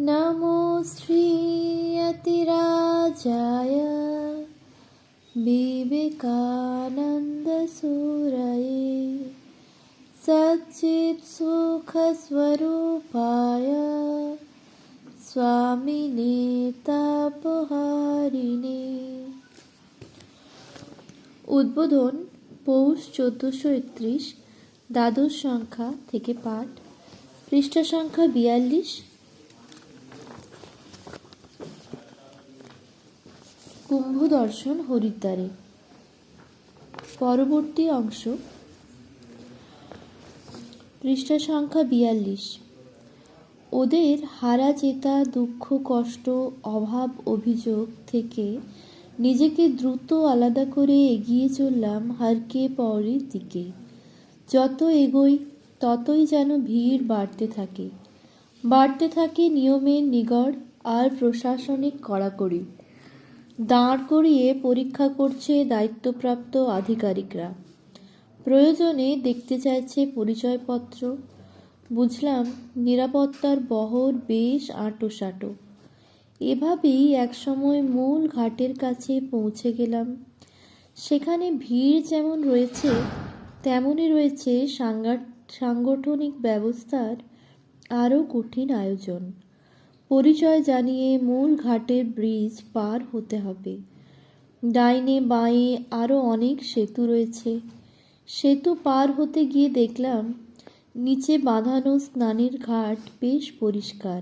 नमो श्रीयतिराजाय विवेकानन्दसूरये सच्चित्सुखस्वरूपाय স্বামিনে তাপহারিণে উদ্বোধন পৌষ চোদ্দোশো একত্রিশ দ্বাদশ সংখ্যা থেকে পাঠ পৃষ্ঠা সংখ্যা বিয়াল্লিশ কুম্ভ দর্শন হরিদ্বারে। পরবর্তী অংশ। পৃষ্ঠা সংখ্যা বিয়াল্লিশ। ওদের হারা জেতা দুঃখ, কষ্ট, অভাব, অভিযোগ থেকে নিজেকে দ্রুত আলাদা করে এগিয়ে চললাম হারকে পরের দিকে। যত এগোই, ততই যেন ভিড় বাড়তে থাকে। বাড়তে থাকে নিয়মের নিগড় আর প্রশাসনিক কড়াকড়ি। দাঁড় করিয়ে পরীক্ষা করছে দায়িত্বপ্রাপ্ত আধিকারিকরা। প্রয়োজনে দেখতে চাইছে পরিচয়পত্র। বুঝলাম, নিরাপত্তার বহর বেশ আঁটো এভাবেই একসময় মূল ঘাটের কাছে পৌঁছে গেলাম। সেখানে ভিড় যেমন রয়েছে, তেমনই রয়েছে সাংগঠনিক ব্যবস্থার আরও কঠিন আয়োজন। পরিচয় জানিয়ে মূল ঘাটের ব্রিজ পার হতে হবে। ডাইনে বাঁয়ে আরও অনেক সেতু রয়েছে। সেতু পার হতে গিয়ে দেখলাম, নিচে বাঁধানো স্নানের ঘাট বেশ পরিষ্কার।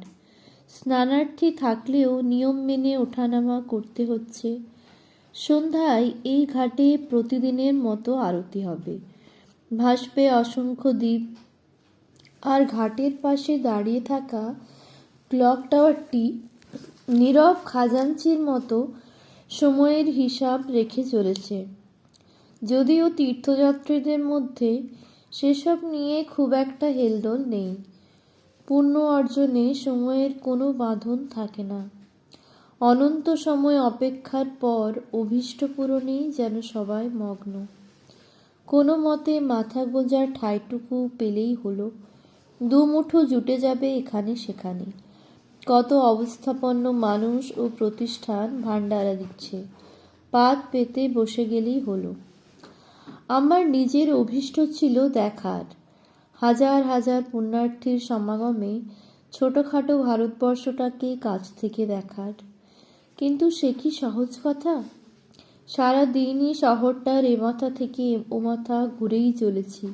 স্নানার্থী থাকলেও নিয়ম মেনে ওঠানামা করতে হচ্ছে। সন্ধ্যায় এই ঘাটে প্রতিদিনের মতো আরতি হবে। ভাসবে অসংখ্য দ্বীপ। আর ঘাটের পাশে দাঁড়িয়ে থাকা ক্লক টাওয়ারটি নীরব খাজাঞ্চির মতো সময়ের হিসাব রেখে চলেছে। যদিও তীর্থযাত্রীদের মধ্যে সেসব নিয়ে খুব একটা হেলদোল নেই। পূর্ণ অর্জনে সময়ের কোনো বাঁধন থাকে না। অনন্ত সময় অপেক্ষার পর অভীষ্ট পূরণেই যেন সবাই মগ্ন। কোনো মতে মাথা গোজার ঠাইটুকু পেলেই হলো, দুমুঠো জুটে যাবে এখানে সেখানে। কত অবস্থাপন্ন মানুষ ও প্রতিষ্ঠান ভাণ্ডারা দিচ্ছে। পাত পেতে বসে গেলেই হলো। আমার নিজের অভিষ্ট ছিল দেখার। হাজার হাজার পুণ্যার্থীর সমাগমে ছোটোখাটো ভারতবর্ষটাকে কাছ থেকে দেখার। কিন্তু সে কি সহজ কথা? সারা দিনই শহরটার এ মাথা থেকে ও মাথা ঘুরেই চলেছি।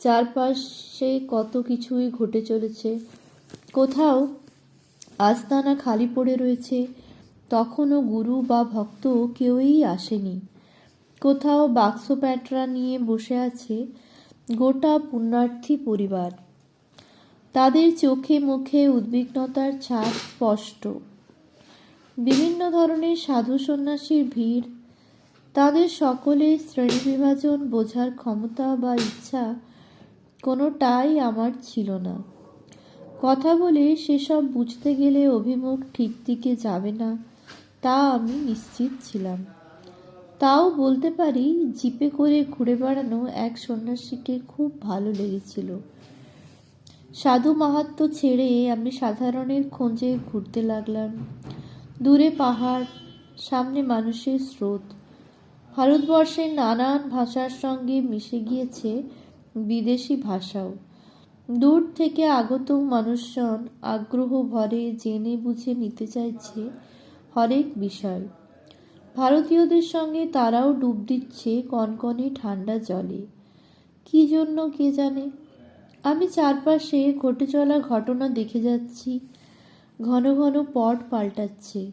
চারপাশে কত কিছুই ঘটে চলেছে। কোথাও আস্তানা খালি পড়ে রয়েছে, তখনও গুরু বা ভক্ত কেউই আসেনি। কোথাও বাক্স প্যাটরা নিয়ে বসে আছে গোটা পুণ্যার্থী পরিবার। তাদের চোখে মুখে উদ্বিগ্নতার ছাপ স্পষ্ট। বিভিন্ন ধরনের সাধু সন্ন্যাসীর ভিড়, তাদের সকলের শ্রেণীবিভাজন বোঝার ক্ষমতা বা ইচ্ছা কোনোটাই আমার ছিল না। কথা বলে সেসব বুঝতে গেলে অভিমুখ ঠিক দিকে যাবে না, তা আমি নিশ্চিত ছিলাম। তাও বলতে পারি, জিপে করে ঘুরে বেড়ানো এক সন্ন্যাসীকে খুব ভালো লেগেছিল। সাধু মাহাত্ম ছেড়ে আমি সাধারণের খোঁজে ঘুরতে লাগলাম। দূরে পাহাড়, সামনে মানুষের স্রোত। ভারতবর্ষের নানান ভাষার সঙ্গে মিশে গিয়েছে বিদেশি ভাষাও। দূর থেকে আগত মানুষজন আগ্রহ ভরে জেনে বুঝে নিতে চাইছে হরেক বিষয়। ভারতীয়দের সঙ্গে তারাও ডুব দিচ্ছে কনকনে ঠান্ডা জলে। কি জন্য কে জানে? আমি চারপাশে ঘটে চলা ঘটনা দেখে যাচ্ছি। ঘন ঘন পট পাল্টাচ্ছে।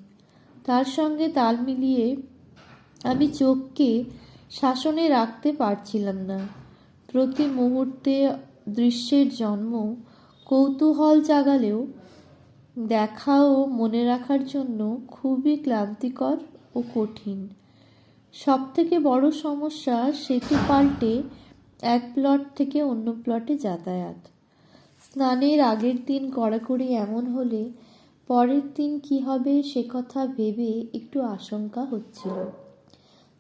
তার সঙ্গে তাল মিলিয়ে আমি চোখকে শাসনে রাখতে পারছিলাম না। প্রতি মুহূর্তে দৃশ্যের জন্ম কৌতূহল জাগালেও দেখা ও মনে রাখার জন্য খুবই ক্লান্তিকর ও কঠিন। সবথেকে বড় সমস্যা সেতু পাল্টে এক প্লট থেকে অন্য প্লটে যাতায়াত। স্নানের আগের দিন কড়াকড়ি এমন হলে পরের দিন কি হবে সে কথা ভেবে একটু আশঙ্কা হচ্ছিল।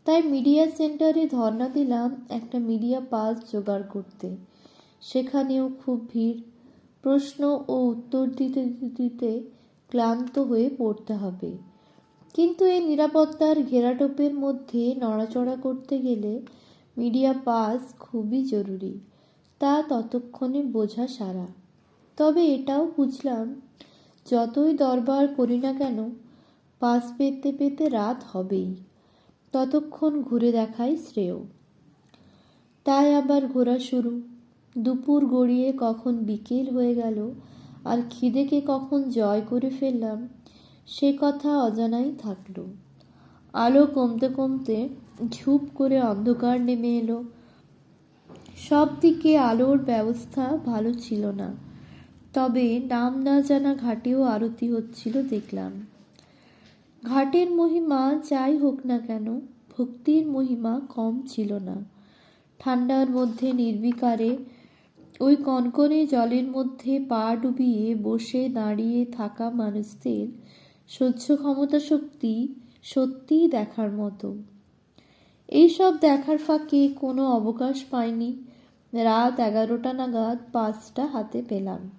তাই মিডিয়া সেন্টারে ধর্না দিলাম একটা মিডিয়া পাস জোগাড় করতে। সেখানেও খুব ভিড়। প্রশ্ন ও উত্তর দিতে দিতে ক্লান্ত হয়ে পড়তে হবে। কিন্তু এই নিরাপত্তার ঘেরাটোপের মধ্যে নড়াচড়া করতে গেলে মিডিয়া পাস খুবই জরুরি, তা ততক্ষণে বোঝা সারা। তবে এটাও বুঝলাম, যতই দরবার করি না কেন, পাস পেতে পেতে রাত হবেই, ততক্ষণ ঘুরে দেখাই শ্রেয়। তাই আবার ঘোরা শুরু। দুপুর গড়িয়ে কখন বিকেল হয়ে গেল, আর খিদেকে কখন জয় করে ফেললাম, সে কথা অজানাই থাকল। আলো কমতে কমতে ঝুপ করে অন্ধকার নেমে এলো। সব দিকে আলোর ব্যবস্থা ভালো ছিল না, তবে নাম না জানা ঘাটেও আরতি হচ্ছিল দেখলাম। ঘাটের মহিমা যাই হোক না কেন, ভক্তির মহিমা কম ছিল না। ঠান্ডার মধ্যে নির্বিকারে ওই কনকনে জলের মধ্যে পা ডুবিয়ে বসে দাঁড়িয়ে থাকা মানুষদের সহ্য ক্ষমতা শক্তি সত্যিই দেখার মতো। এইসব দেখার ফাঁকে কোনো অবকাশ পাইনি। রাত এগারোটা নাগাদ পাঁচটা হাতে পেলাম।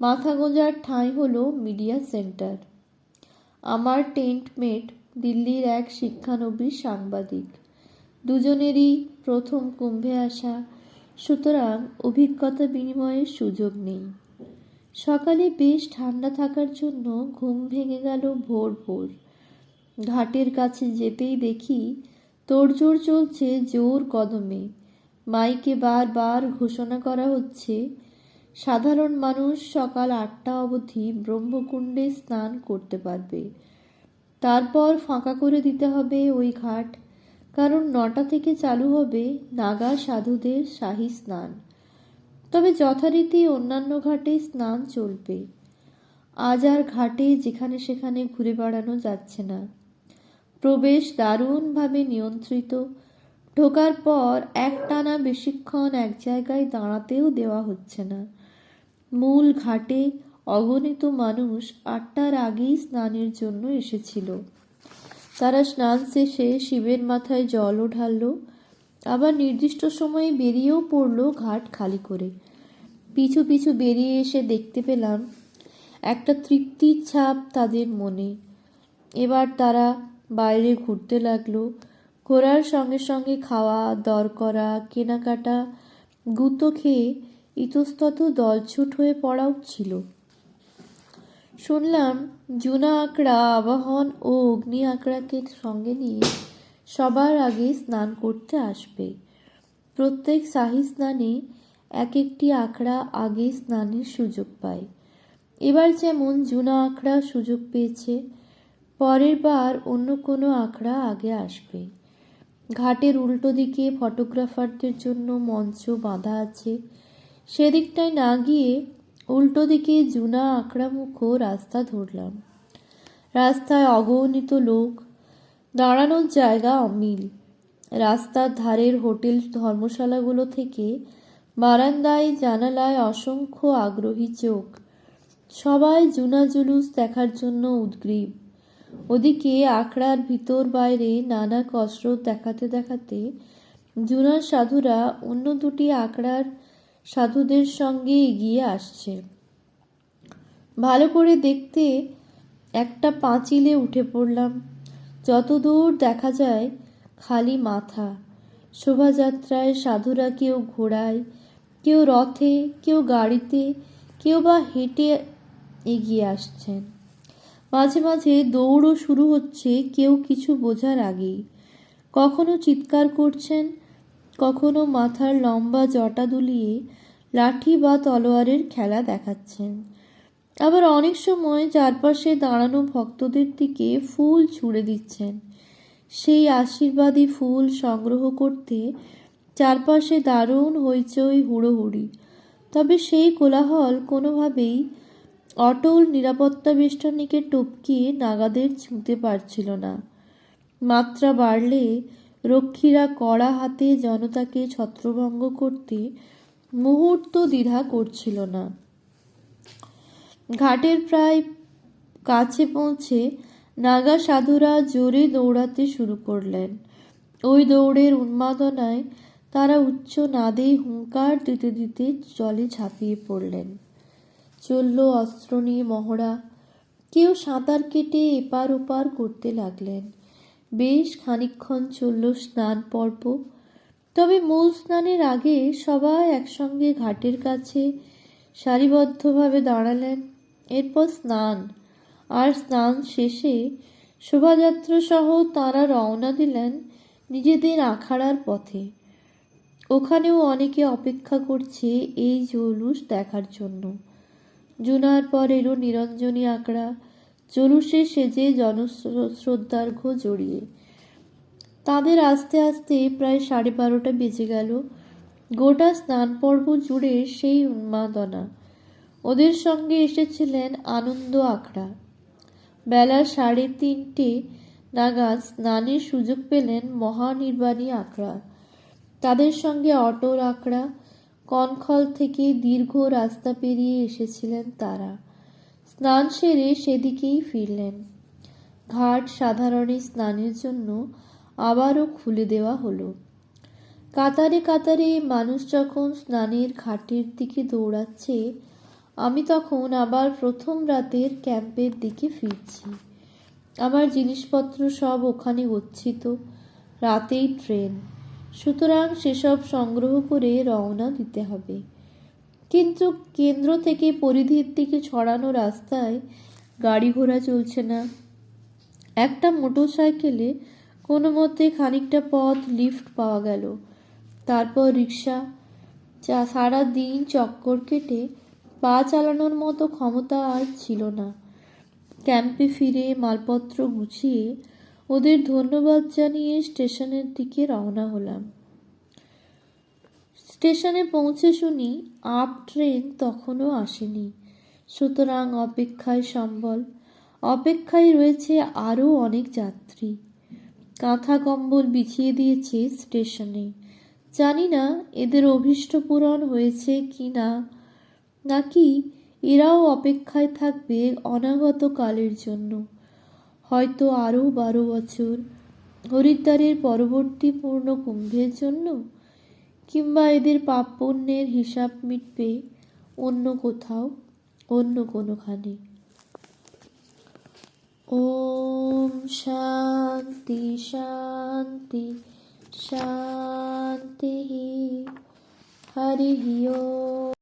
মাথা গোঁজার ঠাঁই হলো মিডিয়া সেন্টার। আমার টেন্টমেট, দিল্লির এক শিক্ষানবী সাংবাদিক। দুজনেরই প্রথম কুম্ভে আসা সুতরাং অভিজ্ঞতা বিনিময়ের সুযোগ নেই। সকালে বেশ ঠান্ডা থাকার জন্য ঘুম ভেঙে গেল ভোর ভোর। ঘাটের কাছে যেতেই দেখি তোড়জোড় চলছে জোর কদমে। মাইকে বারবার ঘোষণা করা হচ্ছে, সাধারণ মানুষ সকাল আটটা অবধি ব্রহ্মকুণ্ডে স্নান করতে পারবে। তারপর ফাঁকা করে দিতে হবে ওই ঘাট। কারণ নটা থেকে চালু হবে নাগা সাধুদের শাহী স্নান। তবে যথারীতি অন্যান্য ঘাটে স্নান চলবে। আজ আর ঘাটে যেখানে সেখানে ঘুরে বেড়ানো যাচ্ছে না। প্রবেশ দারুণভাবে নিয়ন্ত্রিত। ঢোকার পর একটানা বেশিক্ষণ এক জায়গায় দাঁড়াতেও দেওয়া হচ্ছে না। মূল ঘাটে অগণিত মানুষ আটটার আগেই স্নানের জন্য এসেছিল। তারা স্নান শেষে শিবের মাথায় জলও ঢালল আবার নির্দিষ্ট সময়ে বেরিয়েও পড়ল ঘাট খালি করে। পিছু পিছু বেরিয়ে এসে দেখতে পেলাম, একটা তৃপ্তির ছাপ তাদের মনে। এবার তারা বাইরে ঘুরতে লাগল, ঘোরার সঙ্গে সঙ্গে খাওয়া, দর করা, কেনাকাটা, গুঁতো খেয়ে ইতস্তত দলছুট হয়ে পড়াও ছিল। শুনলাম জুনা আঁকড়া, আবাহন ও অগ্নি আঁকড়াকে সঙ্গে নিয়ে সবার আগে স্নান করতে আসবে। প্রত্যেক শাহী স্নানে এক একটি আঁকড়া আগে স্নানের সুযোগ পায়। এবার যেমন জুনা আঁকড়া সুযোগ পেয়েছে, পরের বার অন্য কোনো আঁকড়া আগে আসবে। ঘাটের উল্টো দিকে ফটোগ্রাফারদের জন্য মঞ্চ বাঁধা আছে। সেদিকটায় না গিয়ে উল্টো দিকে জুনা আঁকড়ামুখ রাস্তা ধরলাম। রাস্তায় অগণিত লোক, দাঁড়ানোর জায়গা অমিল। রাস্তার ধারের হোটেল ধর্মশালাগুলো থেকে বারান্দায় জানালায় অসংখ্য আগ্রহী চোখ। সবাই জুনা জুলুস দেখার জন্য উদ্গ্রীব। ওদিকে আখড়ার ভিতর বাইরে নানা কসরত দেখাতে দেখাতে জুনার সাধুরা অন্য দুটি আখড়ার সাধুদের সঙ্গে এগিয়ে আসছে। ভালো করে দেখতে একটা পাঁচিলে উঠে পড়লাম। যতদূর দেখা যায়, খালি মাথা। শোভাযাত্রায় সাধুরা কেউ ঘোড়ায়, কেউ রথে, কেউ গাড়িতে, কেউ বা হেঁটে এগিয়ে আসছেন। মাঝে মাঝে দৌড়ও শুরু হচ্ছে কেউ কিছু বোঝার আগেই। কখনো চিৎকার করছেন কখনো মাথার লম্বা জটা দুলিয়ে লাঠি বা তলোয়ারের খেলা দেখাচ্ছেন। আবার অনেক সময় চারপাশে দাঁড়ানো ভক্তদের দিকে ফুল ছুঁড়ে দিচ্ছেন। সেই আশীর্বাদী ফুল সংগ্রহ করতে চারপাশে দারুণ হইচই হুড়োহুড়ি। তবে সেই কোলাহল কোনোভাবেই অটল নিরাপত্তা বেষ্টনীকে টপকিয়ে নাগাদের ছুঁতে পারছিল না। মাত্রা বাড়লে রক্ষীরা কড়া হাতে জনতাকে ছত্রভঙ্গ করতে মুহূর্ত দ্বিধা করছিল না। ঘাটের প্রায় কাছে পৌঁছে নাগা সাধুরা জোরে দৌড়াতে শুরু করলেন। ওই দৌড়ের উন্মাদনায় তারা উচ্চ নাদেই হুঙ্কার দিতে দিতে জলে ঝাঁপিয়ে পড়লেন। চলল অস্ত্র নিয়ে মহড়া। কেউ সাঁতার কেটে এপার ওপার করতে লাগলেন। বেশ খানিকক্ষণ চলল স্নান পর্ব। তবে মূল স্নানের আগে সবাই একসঙ্গে ঘাটের কাছে সারিবদ্ধভাবে দাঁড়ালেন। এরপর স্নান। আর স্নান শেষে শোভাযাত্রা সহ তাঁরা রওনা দিলেন নিজেদের আখাড়ার পথে। ওখানেও অনেকে অপেক্ষা করছে এই জৌলুস দেখার জন্য। জুনার পর এলো নিরঞ্জনী আঁকড়া। জলুসে সেজে জনশ্রদ্ধার্ঘ জড়িয়ে। তাদের আস্তে আস্তে প্রায় সাড়ে বারোটা বেজে গেল। গোটা স্নান পর্ব জুড়ে সেই উন্মাদনা। ওদের সঙ্গে এসেছিলেন আনন্দ আখড়া। বেলা সাড়ে তিনটে নাগাদ স্নানের সুযোগ পেলেন মহানির্বাণী আখড়া। তাদের সঙ্গে অটোর আখড়া, কনখল থেকে দীর্ঘ রাস্তা পেরিয়ে এসেছিলেন তারা। স্নান সেরে সেদিকেই ফিরলেন। ঘাট সাধারণে স্নানের জন্য আবারও খুলে দেওয়া হলো। কাতারে কাতারে মানুষ যখন স্নানের ঘাটের দিকে দৌড়াচ্ছে, আমি তখন আবার প্রথম রাতের ক্যাম্পের দিকে ফিরছি। আমার জিনিসপত্র সব ওখানে গচ্ছিত রাতেই ট্রেন। সুতরাং সেসব সংগ্রহ করে রওনা দিতে হবে। কিন্তু কেন্দ্র থেকে পরিধির দিকে ছড়ানো রাস্তায় গাড়ি ঘোড়া চলছে না। একটা মোটর সাইকেলে কোনো মতে খানিকটা পথ লিফট পাওয়া গেল। তারপর রিক্সা যা সারা দিন চক্কর কেটে পা চালানোর মতো ক্ষমতা আর ছিল না। ক্যাম্পে ফিরে মালপত্র গুছিয়ে ওদের ধন্যবাদ জানিয়ে স্টেশনের দিকে রওনা হলাম। স্টেশনে পৌঁছে শুনি, আপ ট্রেন তখনও আসেনি। সুতরাং অপেক্ষায় সম্বল। অপেক্ষায় রয়েছে আরও অনেক যাত্রী। কাঁথা কম্বল বিছিয়ে দিয়েছে স্টেশনে। জানি না এদের অভীষ্ট পূরণ হয়েছে কি না। নাকি এরাও অপেক্ষায় থাকবে অনাগত কালের জন্য। হয়তো আরও বারো বছর। হরিদ্বারের পরবর্তী পূর্ণ কুম্ভের জন্য? কিংবা এদের পাপ পুণ্যের হিসাব মিটবে অন্য কোথাও, অন্য কোনোখানে। ওম শান্তি শান্তি শান্তি। হরি ওম।